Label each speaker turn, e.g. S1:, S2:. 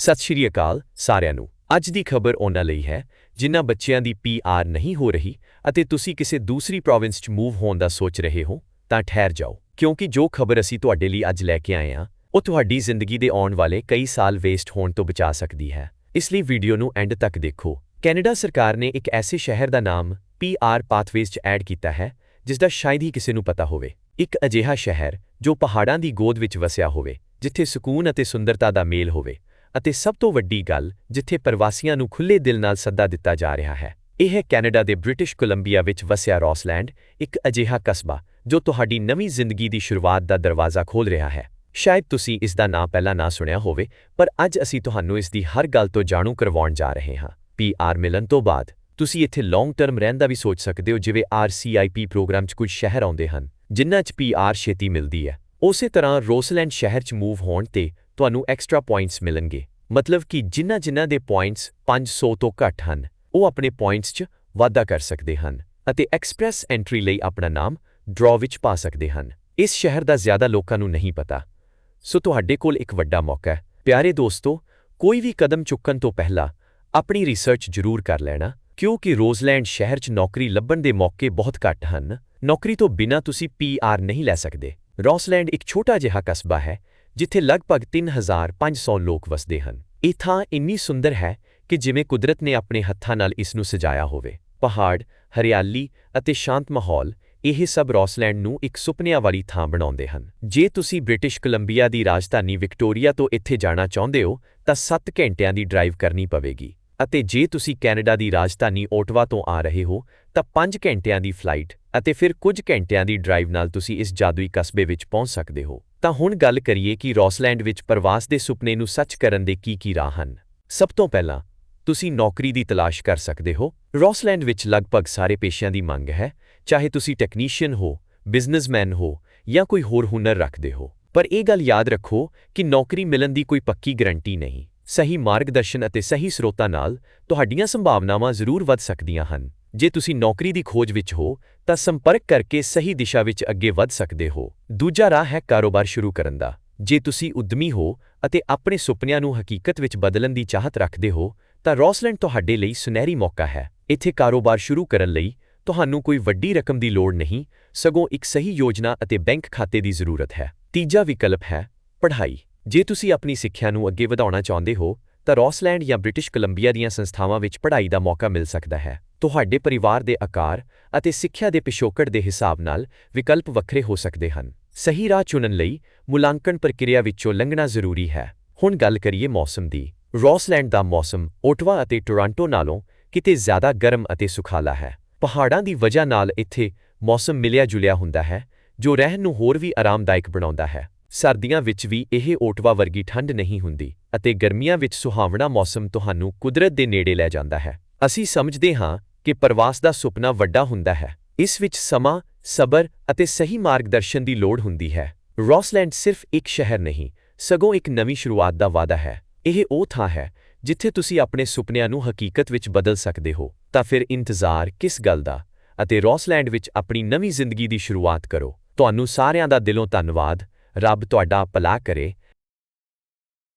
S1: ਸਤਿ ਸ਼੍ਰੀ ਅਕਾਲ ਸਾਰਿਆਂ ਨੂੰ। ਅੱਜ ਦੀ ਖਬਰ ਉਹਨਾਂ ਲਈ ਹੈ, ਜਿਨ੍ਹਾਂ ਬੱਚਿਆਂ ਦੀ ਪੀਆਰ ਨਹੀਂ ਹੋ ਰਹੀ ਅਤੇ ਤੁਸੀਂ ਕਿਸੇ ਦੂਸਰੀ ਪ੍ਰੋਵਿੰਸ 'ਚ ਮੂਵ ਹੋਣ ਦਾ ਸੋਚ ਰਹੇ ਹੋ, ਤਾਂ ਠਹਿਰ ਜਾਓ, ਕਿਉਂਕਿ ਜੋ ਖਬਰ ਅਸੀਂ ਤੁਹਾਡੇ ਲਈ ਅੱਜ ਲੈ ਕੇ ਆਏ ਹਾਂ, ਉਹ ਤੁਹਾਡੀ ਜ਼ਿੰਦਗੀ ਦੇ ਆਉਣ ਵਾਲੇ ਕਈ ਸਾਲ ਵੇਸਟ ਹੋਣ ਤੋਂ ਬਚਾ ਸਕਦੀ ਹੈ। ਇਸ ਲਈ ਵੀਡੀਓ ਨੂੰ ਐਂਡ ਤੱਕ ਦੇਖੋ। ਕੈਨੇਡਾ ਸਰਕਾਰ ਨੇ ਇੱਕ ਐਸੇ ਸ਼ਹਿਰ ਦਾ ਨਾਮ ਪੀਆਰ ਪਾਥਵੇਜ਼ 'ਚ ਐਡ ਕੀਤਾ ਹੈ ਜਿਸ ਦਾ ਸ਼ਾਇਦ ਹੀ ਕਿਸੇ ਨੂੰ ਪਤਾ ਹੋਵੇ। ਇੱਕ ਅਜਿਹਾ ਸ਼ਹਿਰ ਜੋ ਪਹਾੜਾਂ ਦੀ ਗੋਦ ਵਿੱਚ ਵਸਿਆ ਹੋਵੇ, ਜਿੱਥੇ ਸਕੂਨ ਅਤੇ ਸੁੰਦਰਤਾ ਦਾ ਮੇਲ ਹੋਵੇ ਅਤੇ ਸਭ ਤੋਂ ਵੱਡੀ ਗੱਲ, ਜਿੱਥੇ ਪ੍ਰਵਾਸੀਆਂ ਨੂੰ ਖੁੱਲ੍ਹੇ ਦਿਲ ਨਾਲ ਸੱਦਾ ਦਿੱਤਾ ਜਾ ਰਿਹਾ ਹੈ, ਇਹ ਹੈ ਕੈਨੇਡਾ ਦੇ ਬ੍ਰਿਟਿਸ਼ ਕੋਲੰਬੀਆ ਵਿੱਚ ਵਸਿਆ ਰੌਸਲੈਂਡ, ਇੱਕ ਅਜਿਹਾ ਕਸਬਾ, ਜੋ ਤੁਹਾਡੀ ਨਵੀਂ ਜ਼ਿੰਦਗੀ ਦੀ ਸ਼ੁਰੂਆਤ ਦਾ ਦਰਵਾਜ਼ਾ ਖੋਲ੍ਹ ਰਿਹਾ ਹੈ। ਸ਼ਾਇਦ ਤੁਸੀਂ ਇਸ ਦਾ ਨਾਂ ਪਹਿਲਾਂ ਨਾ ਸੁਣਿਆ ਹੋਵੇ, ਪਰ ਅੱਜ ਅਸੀਂ ਤੁਹਾਨੂੰ ਇਸ ਦੀ ਹਰ ਗੱਲ ਤੋਂ ਜਾਣੂ ਕਰਵਾਉਣ ਜਾ ਰਹੇ ਹਾਂ। ਪੀਆਰ ਮਿਲਣ ਤੋਂ ਬਾਅਦ, ਤੁਸੀਂ ਇੱਥੇ ਲੌਂਗ ਟਰਮ ਰਹਿਣ ਦਾ ਵੀ ਸੋਚ ਸਕਦੇ ਹੋ, ਜਿਵੇਂ ਆਰਸੀਆਈਪੀ ਪ੍ਰੋਗਰਾਮ 'ਚ ਕੁਝ ਸ਼ਹਿਰ ਆਉਂਦੇ ਹਨ, ਜਿਨ੍ਹਾਂ 'ਚ ਪੀਆਰ ਛੇਤੀ ਮਿਲਦੀ ਹੈ। ਉਸੇ ਤਰ੍ਹਾਂ ਰੋਸਲੈਂਡ ਸ਼ਹਿਰ 'ਚ ਮੂਵ ਹੋਣ ਤੇ ਤੁਹਾਨੂੰ ਐਕਸਟਰਾ ਪੁਆਇੰਟਸ ਮਿਲਣਗੇ। ਮਤਲਬ ਕਿ ਜਿਨ੍ਹਾਂ ਜਿਨ੍ਹਾਂ ਦੇ ਪੁਆਇੰਟਸ 500 ਤੋਂ ਘੱਟ ਹਨ, ਉਹ ਆਪਣੇ ਪੁਆਇੰਟਸ 'ਚ ਵਾਧਾ ਕਰ ਸਕਦੇ ਹਨ ਅਤੇ ਐਕਸਪ੍ਰੈਸ ਐਂਟਰੀ ਲਈ ਆਪਣਾ ਨਾਮ ਡਰਾਅ ਵਿੱਚ ਪਾ ਸਕਦੇ ਹਨ। ਇਸ ਸ਼ਹਿਰ ਦਾ ਜ਼ਿਆਦਾ ਲੋਕਾਂ ਨੂੰ ਨਹੀਂ ਪਤਾ। ਸੋ ਤੁਹਾਡੇ ਕੋਲ ਇੱਕ ਵੱਡਾ ਮੌਕਾ ਹੈ। ਪਿਆਰੇ ਦੋਸਤੋ, ਕੋਈ ਵੀ ਕਦਮ ਚੁੱਕਣ ਤੋਂ ਪਹਿਲਾਂ ਆਪਣੀ ਰਿਸਰਚ ਜ਼ਰੂਰ ਕਰ ਲੈਣਾ, ਕਿਉਂਕਿ ਰੋਜ਼ਲੈਂਡ ਸ਼ਹਿਰ 'ਚ ਨੌਕਰੀ ਲੱਭਣ ਦੇ ਮੌਕੇ ਬਹੁਤ ਘੱਟ ਹਨ। ਨੌਕਰੀ ਤੋਂ ਬਿਨਾਂ ਤੁਸੀਂ ਪੀਆਰ ਨਹੀਂ ਲੈ ਸਕਦੇ। ਰੋਸਲੈਂਡ ਇੱਕ ਛੋਟਾ ਜਿਹਾ ਕਸਬਾ ਹੈ ਜਿੱਥੇ ਲਗਭਗ 3500 ਲੋਕ ਵਸਦੇ ਹਨ। ਇਹ ਥਾਂ ਇੰਨੀ ਸੁੰਦਰ ਹੈ ਕਿ ਜਿਵੇਂ ਕੁਦਰਤ ਨੇ ਆਪਣੇ ਹੱਥਾਂ ਨਾਲ ਇਸ ਨੂੰ ਸਜਾਇਆ ਹੋਵੇ। ਪਹਾੜ, ਹਰਿਆਲੀ ਅਤੇ ਸ਼ਾਂਤ ਮਾਹੌਲ, ਇਹ ਸਭ ਰੌਸਲੈਂਡ ਨੂੰ ਇੱਕ ਸੁਪਨਿਆਂ ਵਾਲੀ ਥਾਂ ਬਣਾਉਂਦੇ ਹਨ। ਜੇ ਤੁਸੀਂ ਬ੍ਰਿਟਿਸ਼ ਕੋਲੰਬੀਆ ਦੀ ਰਾਜਧਾਨੀ ਵਿਕਟੋਰੀਆ ਤੋਂ ਇੱਥੇ ਜਾਣਾ ਚਾਹੁੰਦੇ ਹੋ, ਤਾਂ 7 ਘੰਟਿਆਂ ਦੀ ਡਰਾਈਵ ਕਰਨੀ ਪਵੇਗੀ। ਅਤੇ ਜੇ ਤੁਸੀਂ ਕੈਨੇਡਾ ਦੀ ਰਾਜਧਾਨੀ ਓਟਵਾ ਤੋਂ ਆ ਰਹੇ ਹੋ, ਤਾਂ 5 ਘੰਟਿਆਂ ਦੀ ਫਲਾਈਟ ਅਤੇ ਫਿਰ ਕੁਝ ਘੰਟਿਆਂ ਦੀ ਡਰਾਈਵ ਨਾਲ ਤੁਸੀਂ ਇਸ ਜਾਦੂਈ ਕਸਬੇ ਵਿੱਚ ਪਹੁੰਚ ਸਕਦੇ ਹੋ। ਤਾਂ ਹੁਣ ਗੱਲ ਕਰੀਏ ਕਿ ਰੌਸਲੈਂਡ ਵਿੱਚ ਪ੍ਰਵਾਸ ਦੇ ਸੁਪਨੇ ਨੂੰ ਸੱਚ ਕਰਨ ਦੇ ਕੀ ਕੀ ਰਾਹ ਹਨ। ਸਭ ਤੋਂ ਪਹਿਲਾਂ, ਤੁਸੀਂ ਨੌਕਰੀ ਦੀ ਤਲਾਸ਼ ਕਰ ਸਕਦੇ ਹੋ। ਰੌਸਲੈਂਡ ਵਿੱਚ ਲਗਭਗ ਸਾਰੇ ਪੇਸ਼ਿਆਂ ਦੀ ਮੰਗ ਹੈ, ਚਾਹੇ ਤੁਸੀਂ ਟੈਕਨੀਸ਼ੀਅਨ ਹੋ, ਬਿਜ਼ਨਸਮੈਨ ਹੋ ਜਾਂ ਕੋਈ ਹੋਰ ਹੁਨਰ ਰੱਖਦੇ ਹੋ। ਪਰ ਇਹ ਗੱਲ ਯਾਦ ਰੱਖੋ ਕਿ ਨੌਕਰੀ ਮਿਲਣ ਦੀ ਕੋਈ ਪੱਕੀ ਗਰੰਟੀ ਨਹੀਂ। ਸਹੀ ਮਾਰਗਦਰਸ਼ਨ ਅਤੇ ਸਹੀ ਸਰੋਤਾਂ ਨਾਲ ਤੁਹਾਡੀਆਂ ਸੰਭਾਵਨਾਵਾਂ ਜ਼ਰੂਰ ਵੱਧ ਸਕਦੀਆਂ ਹਨ। ਜੇ ਤੁਸੀਂ ਨੌਕਰੀ ਦੀ ਖੋਜ ਵਿੱਚ ਹੋ, ਤਾਂ ਸੰਪਰਕ ਕਰਕੇ ਸਹੀ ਦਿਸ਼ਾ ਵਿੱਚ ਅੱਗੇ ਵੱਧ ਸਕਦੇ ਹੋ। ਦੂਜਾ ਰਾਹ ਹੈ ਕਾਰੋਬਾਰ ਸ਼ੁਰੂ ਕਰਨ ਦਾ। ਜੇ ਤੁਸੀਂ ਉਦਮੀ ਹੋ ਅਤੇ ਆਪਣੇ ਸੁਪਨਿਆਂ ਨੂੰ ਹਕੀਕਤ ਵਿੱਚ ਬਦਲਣ ਦੀ ਚਾਹਤ ਰੱਖਦੇ ਹੋ, ਤਾਂ ਰੌਸਲੈਂਡ ਤੁਹਾਡੇ ਲਈ ਸੁਨਹਿਰੀ ਮੌਕਾ ਹੈ। ਇੱਥੇ ਕਾਰੋਬਾਰ ਸ਼ੁਰੂ ਕਰਨ ਲਈ ਤੁਹਾਨੂੰ ਕੋਈ ਵੱਡੀ ਰਕਮ ਦੀ ਲੋੜ ਨਹੀਂ, ਸਗੋਂ ਇੱਕ ਸਹੀ ਯੋਜਨਾ ਅਤੇ ਬੈਂਕ ਖਾਤੇ ਦੀ ਜ਼ਰੂਰਤ ਹੈ। ਤੀਜਾ ਵਿਕਲਪ ਹੈ ਪੜ੍ਹਾਈ। ਜੇ ਤੁਸੀਂ ਆਪਣੀ ਸਿੱਖਿਆ ਨੂੰ ਅੱਗੇ ਵਧਾਉਣਾ ਚਾਹੁੰਦੇ ਹੋ ਤਾਂ ਰੌਸਲੈਂਡ ਜਾਂ ਬ੍ਰਿਟਿਸ਼ ਕੋਲੰਬੀਆ ਦੀਆਂ ਸੰਸਥਾਵਾਂ ਵਿੱਚ ਪੜ੍ਹਾਈ ਦਾ ਮੌਕਾ ਮਿਲ ਸਕਦਾ ਹੈ। ਤੁਹਾਡੇ ਪਰਿਵਾਰ ਦੇ ਆਕਾਰ ਅਤੇ ਸਿੱਖਿਆ ਦੇ ਪਿਛੋਕੜ ਦੇ ਹਿਸਾਬ ਨਾਲ ਵਿਕਲਪ ਵੱਖਰੇ ਹੋ ਸਕਦੇ ਹਨ। ਸਹੀ ਰਾਹ ਚੁਣਨ ਲਈ ਮੁਲਾਂਕਣ ਪ੍ਰਕਿਰਿਆ ਵਿੱਚੋਂ ਲੰਘਣਾ ਜ਼ਰੂਰੀ ਹੈ। ਹੁਣ ਗੱਲ ਕਰੀਏ ਮੌਸਮ ਦੀ। ਰੌਸਲੈਂਡ ਦਾ ਮੌਸਮ ਓਟਵਾ ਅਤੇ ਟੋਰਾਂਟੋ ਨਾਲੋਂ ਕਿਤੇ ਜ਼ਿਆਦਾ ਗਰਮ ਅਤੇ ਸੁਖਾਲਾ ਹੈ। ਪਹਾੜਾਂ ਦੀ ਵਜ੍ਹਾ ਨਾਲ ਇੱਥੇ ਮੌਸਮ ਮਿਲਿਆ ਜੁਲਿਆ ਹੁੰਦਾ ਹੈ, ਜੋ ਰਹਿਣ ਨੂੰ ਹੋਰ ਵੀ ਆਰਾਮਦਾਇਕ ਬਣਾਉਂਦਾ ਹੈ। ਸਰਦੀਆਂ ਵਿੱਚ ਵੀ ਇਹ ਓਟਵਾ ਵਰਗੀ ਠੰਡ ਨਹੀਂ ਹੁੰਦੀ ਅਤੇ ਗਰਮੀਆਂ ਵਿੱਚ ਸੁਹਾਵਣਾ ਮੌਸਮ ਤੁਹਾਨੂੰ ਕੁਦਰਤ ਦੇ ਨੇੜੇ ਲੈ ਜਾਂਦਾ ਹੈ। ਅਸੀਂ ਸਮਝਦੇ ਹਾਂ ਕਿ ਪ੍ਰਵਾਸ ਦਾ ਸੁਪਨਾ ਵੱਡਾ ਹੁੰਦਾ ਹੈ। ਇਸ ਵਿੱਚ ਸਮਾਂ, ਸਬਰ ਅਤੇ ਸਹੀ ਮਾਰਗਦਰਸ਼ਨ ਦੀ ਲੋੜ ਹੁੰਦੀ ਹੈ। ਰੌਸਲੈਂਡ ਸਿਰਫ ਇੱਕ ਸ਼ਹਿਰ ਨਹੀਂ, ਸਗੋਂ ਇੱਕ ਨਵੀਂ ਸ਼ੁਰੂਆਤ ਦਾ ਵਾਅਦਾ ਹੈ। ਇਹ ਉਹ ਥਾਂ ਹੈ ਜਿੱਥੇ ਤੁਸੀਂ ਆਪਣੇ ਸੁਪਨਿਆਂ ਨੂੰ ਹਕੀਕਤ ਵਿੱਚ ਬਦਲ ਸਕਦੇ ਹੋ। ਤਾਂ ਫਿਰ ਇੰਤਜ਼ਾਰ ਕਿਸ ਗੱਲ ਦਾ ਅਤੇ ਰੌਸਲੈਂਡ ਵਿੱਚ ਆਪਣੀ ਨਵੀਂ ਜ਼ਿੰਦਗੀ ਦੀ ਸ਼ੁਰੂਆਤ ਕਰੋ। ਤੁਹਾਨੂੰ ਸਾਰਿਆਂ ਦਾ ਦਿਲੋਂ ਧੰਨਵਾਦ। ਰੱਬ ਤੁਹਾਡਾ ਭਲਾ ਕਰੇ।